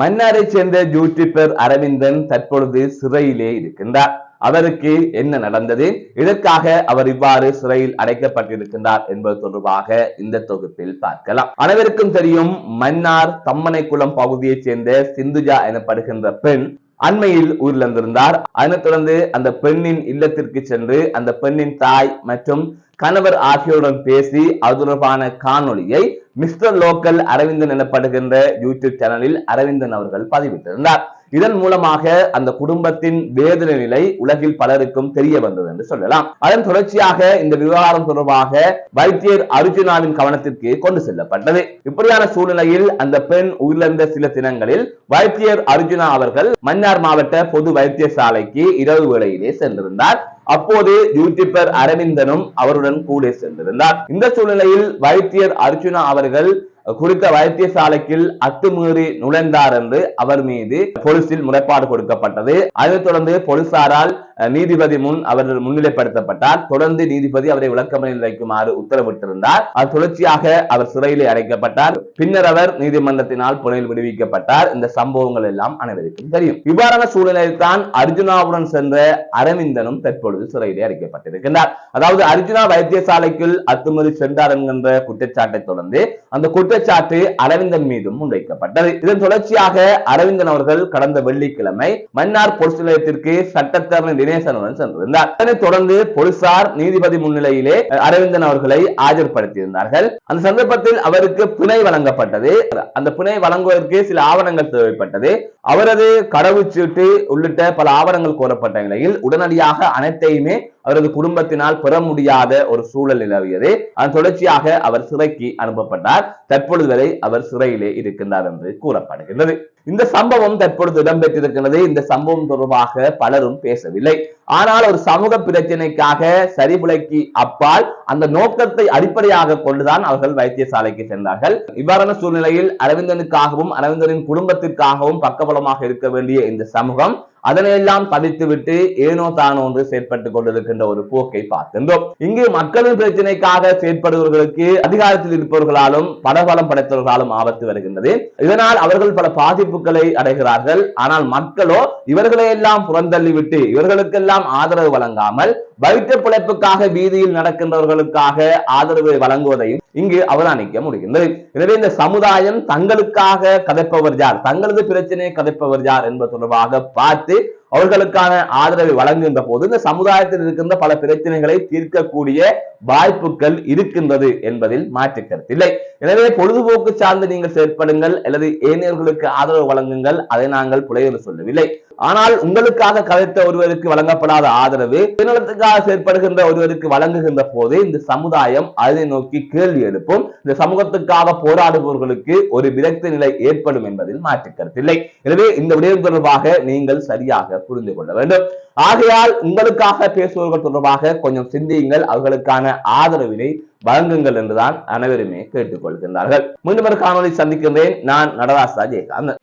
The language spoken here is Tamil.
மன்னாரை சேர்ந்த யூடியூபர் அரவிந்தன் தற்பொழுது சிறையிலே இருக்கின்றார். அவருக்கு என்ன நடந்தது? இதற்காக அவர் இவ்வாறு சிறையில் அடைக்கப்பட்டிருக்கின்றார் என்பது தொடர்பாக இந்த தொகுப்பில் பார்க்கலாம். அனைவருக்கும் தெரியும் மன்னார் தம்மனைக்குளம் பகுதியைச் சேர்ந்த சிந்துஜா எனப்படுகின்ற பெண் அண்மையில் உயிரிழந்திருந்தார். அதனைத் தொடர்ந்து அந்த பெண்ணின் இல்லத்திற்கு சென்று அந்த பெண்ணின் தாய் மற்றும் கணவர் ஆகியோருடன் பேசி அது தொடர்பான காணொளியை மிஸ்டர் லோக்கல் அரவிந்தன் எனப்படுகின்ற யூடியூப் சேனலில் அரவிந்தன் அவர்கள் பதிவிட்டிருந்தார். இதன் மூலமாக அந்த குடும்பத்தின் வேதனை நிலை உலகில் பலருக்கும் தெரிய வந்தது என்று சொல்லலாம். அதன் தொடர்ச்சியாக இந்த விவகாரம் தொடர்பாக வைத்தியர் அர்ஜுனாவின் கவனத்திற்கு கொண்டு செல்லப்பட்டது. இப்படியான சூழ்நிலையில் அந்த பெண் உயிரிழந்த சில தினங்களில் வைத்தியர் அர்ஜுனா அவர்கள் மன்னார் மாவட்ட பொது வைத்தியசாலைக்கு இரவு வேளையிலே சென்றிருந்தார். அப்போது யூடியூபர் அரவிந்தனும் அவருடன் கூட சென்றிருந்தார். இந்த சூழ்நிலையில் வைத்தியர் அர்ஜுனா அவர்கள் குறித்த வைத்தியசாலைக்கு அத்துமீறி நுழைந்தார் என்று அவர் மீது போலீசில் முறைப்பாடு கொடுக்கப்பட்டது. அதைத் தொடர்ந்து போலீசாரால் நீதிபதி முன் அவர் முன்னிலைப்படுத்தப்பட்டார். தொடர்ந்து நீதிபதி அவரை விளக்கமறையில் வைக்குமாறு உத்தரவிட்டிருந்தார். அது தொடர்ச்சியாக அவர் சிறையிலே அடைக்கப்பட்டார். பின்னர் அவர் நீதிமன்றத்தினால் புனையில் விடுவிக்கப்பட்டார். இந்த சம்பவங்கள் எல்லாம் அனைவருக்கும் தெரியும். இவ்வாறான சூழ்நிலையில் தான் அர்ஜுனாவுடன் சென்ற அரவிந்தனும் தற்பொழுது சிறையிலே அடைக்கப்பட்டிருக்கின்றார். அதாவது அர்ஜுனா வைத்தியசாலைக்குள் அத்துமீறி சென்றார் என்கின்ற குற்றச்சாட்டை தொடர்ந்து அந்த குற்றச்சாட்டு அரவிந்தன் மீதும் முன்வைக்கப்பட்டது. இதன் தொடர்ச்சியாக அரவிந்தன் அவர்கள் கடந்த வெள்ளிக்கிழமை மன்னார் போலீஸ் நிலையத்திற்கு சட்டத்தரணி தினேசனுடன் இந்த அத்தனை தொடர்ந்து போலீசார் நீதிபதி முன்னிலையிலே அரவிந்தன் அவர்களை ஆஜர்படுத்தியிருந்தார்கள். அந்த சந்தர்ப்பத்தில் அவருக்கு பிணை வழங்கப்பட்டது. அந்த பிணை வழங்குவதற்கு சில ஆவணங்கள் தேவைப்பட்டது. அவரது கடவுச்சீட்டு உள்ளிட்ட பல ஆவணங்கள் கோரப்பட்ட நிலையில் உடனடியாக அனைத்தையுமே அவரது குடும்பத்தினால் பெற முடியாத ஒரு சூழல் நிலவியது. அதன் தொடர்ச்சியாக அவர் சிறைக்கு அனுப்பப்பட்டார். தற்பொழுது வரை அவர் சிறையிலே இருக்கின்றார் என்று கூறப்படுகின்றது. இந்த சம்பவம் தற்பொழுது இடம்பெற்றிருக்கிறது. இந்த சம்பவம் தொடர்பாக பலரும் பேசவில்லை. ஆனால் ஒரு சமூக பிரச்சனைக்காக சரிபுலைக்கு அப்பால் அந்த நோக்கத்தை அடிப்படையாக கொண்டுதான் அவர்கள் வைத்தியசாலைக்கு சென்றார்கள். இவ்வாறான சூழ்நிலையில் அரவிந்தனுக்காகவும் அரவிந்தனின் குடும்பத்திற்காகவும் பக்கபலமாக இருக்க வேண்டிய இந்த சமூகம் அதனையெல்லாம் தவித்துவிட்டு ஏனோ தானோ என்று செயற்பட்டுக் கொண்டிருக்கின்ற ஒரு போக்கை பார்க்கின்றோம் இங்கு மக்களின் பிரச்சனைக்காக செயற்படுபவர்களுக்கு அதிகாரத்தில் இருப்பவர்களாலும் படபலம் படைத்தவர்களாலும் ஆபத்து வருகின்றது. இதனால் அவர்கள் பல பாதிப்புகளை அடைகிறார்கள். ஆனால் மக்களோ இவர்களை எல்லாம் புறந்தள்ளிவிட்டு இவர்களுக்கெல்லாம் ஆதரவு வழங்காமல் வயிற்று பிழைப்புக்காக வீதியில் நடக்கின்றவர்களுக்காக ஆதரவு வழங்குவதையும் இங்கு அவதானிக்க முடிகின்றது. எனவே இந்த சமுதாயம் தங்களுக்காக கதைப்பவர் யார்? தங்களது பிரச்சனையை கதைப்பவர் யார் என்பது தொடர்பாக பார்த்து அவர்களுக்கான ஆதரவை வழங்குகின்ற போது இந்த சமுதாயத்தில் இருக்கின்ற பல பிரச்சனைகளை தீர்க்கக்கூடிய வாய்ப்புகள் இருக்கின்றது என்பதில் மாற்றுக்கருத்து இல்லை. எனவே பொழுதுபோக்கு சார்ந்து நீங்கள் செயற்படுங்கள் அல்லது ஏனையர்களுக்கு ஆதரவு வழங்குங்கள் அதை நாங்கள் புலையில் சொல்லவில்லை. ஆனால் உங்களுக்காக கதைத்த ஒருவருக்கு வழங்கப்படாத ஆதரவு சுயநலத்துக்காக செயற்படுகின்ற ஒருவருக்கு வழங்குகின்ற போது இந்த சமுதாயம் அதை நோக்கி கேள்வி எழுப்பும். இந்த சமூகத்துக்காக போராடுபவர்களுக்கு ஒரு விரக்தி நிலை ஏற்படும் என்பதில் மாற்று எனவே இந்த விடயம் தொடர்பாக நீங்கள் சரியாக புரிந்து கொள்ள வேண்டும் ஆகையால் உங்களுக்காக பேசுபவர்கள் தொடர்பாக கொஞ்சம் சிந்தியுங்கள். அவர்களுக்கான ஆதரவினை வழங்குங்கள் என்றுதான் அனைவருமே கேட்டுக்கொள்கின்றார்கள். மீண்டும் ஒரு காணொலி சந்திக்கின்றேன். நான் நடராசா ஜெயகாந்தன்